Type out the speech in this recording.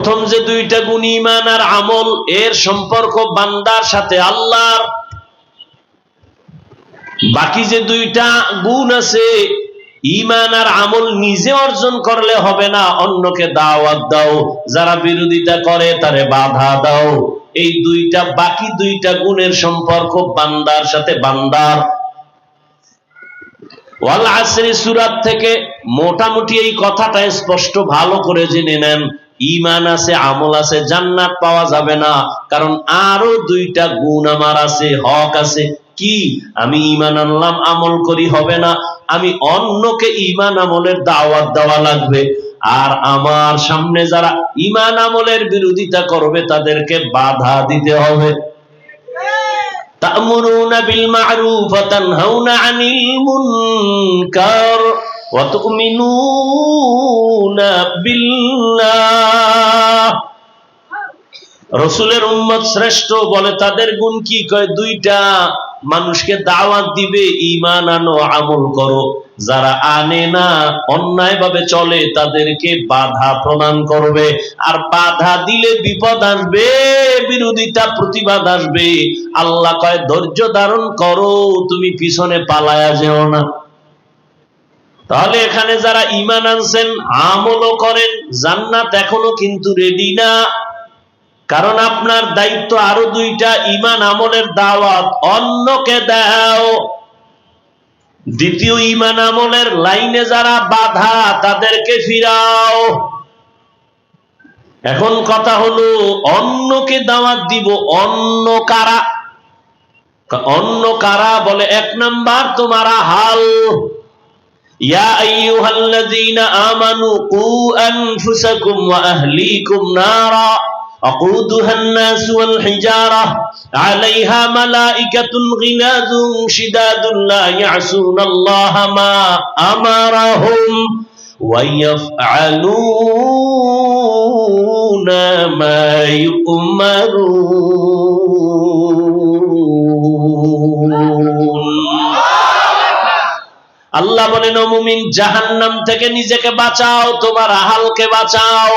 প্রথম যে দুইটা গুণ ইমান আর আমল, এর সম্পর্ক বান্দার সাথে আল্লাহর। বাকি যে দুইটা গুণ আছে ইমান আর আমল নিজে অর্জন করলে হবে না, অন্যকে দাওয়াত দাও, যারা বিরোধিতা করে তারে বাধা দাও। এই দুইটা, বাকি দুইটা গুণের সম্পর্ক বান্দার সাথে বান্দার। ওয়াল আসরি সুরাত থেকে মোটামুটি এই কথাটা স্পষ্ট ভালো করে জেনে নেন। ইমান আছে, আমল আছে, জান্নাত পাওয়া যাবে না। কারণ আরও দুইটা গুণ আমার আছে, হক আছে। কি? আমি ইমান আনলাম, আমল করি, হবে না। আমি অন্যকে ইমান আমলের দাওয়াত দেওয়া লাগবে। আর আমার সামনে যারা ইমান আমলের বিরোধিতা করবে, তাদেরকে বাধা দিতে হবে। তা'মুরুনা বিল মা'রুফ ওয়া তানহাউনা আনিল মুনকার। وتؤمنون بالله রসুলের উম্মত শ্রেষ্ঠ বলে তাদের গুণ কি কয় দুইটা মানুষকে দাওয়াত দিবে ইমান আনো আমল করো যারা আনে না অন্যায় ভাবে চলে তাদেরকে বাধা প্রদান করবে আর বাধা দিলে বিপদ আসবে বিরোধিতা প্রতিবাদ আসবে আল্লাহ কয় ধৈর্য ধারণ করো তুমি পিছনে পালায়া যেও না তাহলে এখানে যারা ইমান আনছেন, আমলও করেন, জান্নাত এখনও কিন্তু রেডি না। কারণ আপনার দায়িত্ব আরও দুইটা ইমান আমলের দাওয়াত, অন্যকে দাও। দ্বিতীয় ইমান আমলের লাইনে যারা বাধা, তাদেরকে ফিরাও। এখন কথা হলো, অন্যকে দাওয়াত দিব, অন্য কারা? অন্য কারা বলে, এক নাম্বার তোমারা হাল يا أيها الذين آمنوا قوا أنفسكم وأهليكم نارا أقودها الناس والحجارة عليها ملائكة غلاظ شداد لا يعصون الله ما أمرهم ويفعلون ما يؤمرون. আল্লাহ বলেন মুমিন জাহান্নাম থেকে নিজেকে বাঁচাও তোমার আহালকে বাঁচাও।